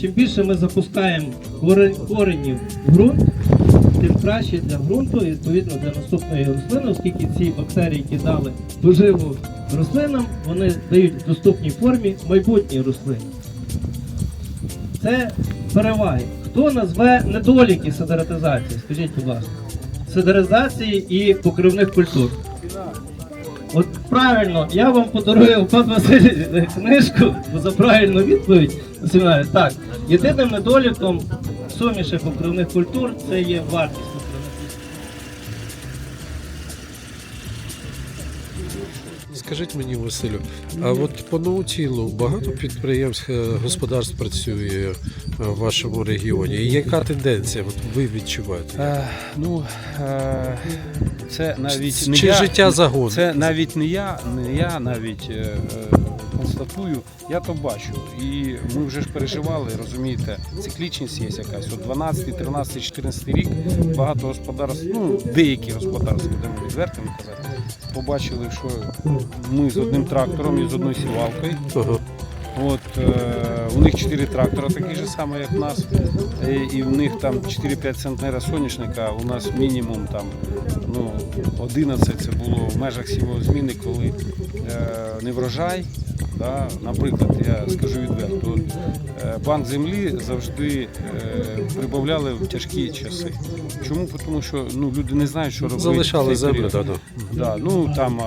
чим більше ми запускаємо коренів в ґрунт, тим краще для ґрунту і відповідно для наступної рослини, оскільки ці бактерії, які дали поживу рослинам, вони дають в доступній формі майбутній рослині. Це переваги. Хто назве недоліки сидератизації? Скажіть, будь ласка. Сидеризації і покривних культур. От правильно, я вам подарую пан Василь книжку за правильну відповідь. Так, єдиним недоліком суміші покривних культур це є вартість покривних Скажіть мені, Василю, а от по наутілу багато підприємств, е, господарств працює е, в вашому регіоні? І яка тенденція? От ви відчуваєте? Е, ну, е, це навіть не чи я, життя загону? Це навіть не я, не я навіть е, е, констатую, я то бачу. І ми вже ж переживали, розумієте, циклічність є якась. От 12, 13, 14 рік багато господарств, ну деякі господарства, будемо відвертими казати, побачили, що ми з одним трактором і з одною сівалкою. От е, у них 4 трактора, такі ж самі, як в нас. Е, і в них там 4-5 центнера соняшника, у нас мінімум там ну, 11 це було в межах сівозміни, коли е, не врожай. Да? Наприклад, я скажу відверто, е, банк землі завжди е, прибавляли в тяжкі часи. Чому? Тому що ну, люди не знають, що робити. Залишали землю, да, да. Да, ну там,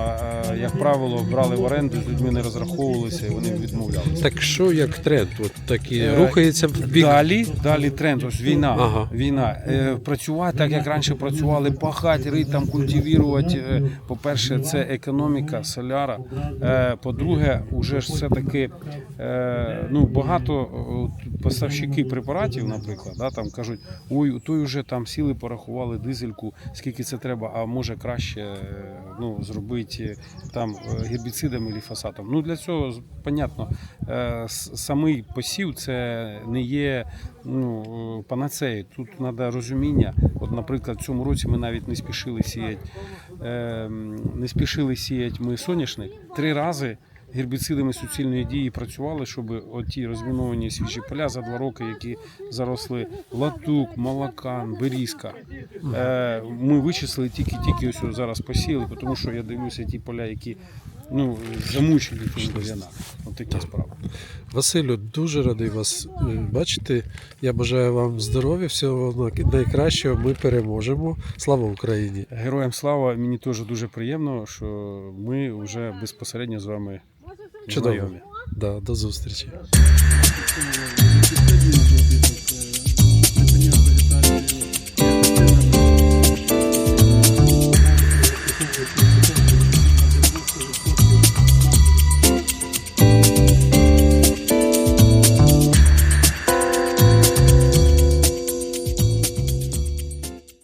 як правило, брали в оренду, з людьми не розраховувалися і вони відмовлялися. Так що як тренд? От такі Е, рухається в бік. Далі, далі тренд, ось війна. Ага. війна. Е, працювати так, як раніше працювали, пахати, рить, там, культивувати. Е, по-перше, це економіка, соляра. Е, по-друге, уже ж все-таки е, ну, багато поставщики препаратів, наприклад, да, там кажуть, ой, той вже там сіли, порахували дизельку, скільки це треба, а може краще е, ну, зробити там е, гербіцидом або фасатом. Ну, для цього, понятно, е, самий посів це не є ну, е, панацеєю. Тут треба розуміння. От, наприклад, в цьому році ми навіть не спішили сіяти, е, не спішили сіяти ми соняшник. Три рази гербіцидами суцільної дії працювали, щоб оті розміновані свіжі поля за два роки, які заросли латук, молокан, берізка. Е, ми вичислили тільки-тільки ось зараз посіяли, тому що я дивлюся ті поля, які ну, замучені. От такі справи. Василю, дуже радий вас е, бачити. Я бажаю вам здоров'я, всього найкращого. Ми переможемо. Слава Україні! Героям слава, мені теж дуже приємно, що ми вже безпосередньо з вами Чудово. Да, до зустрічі.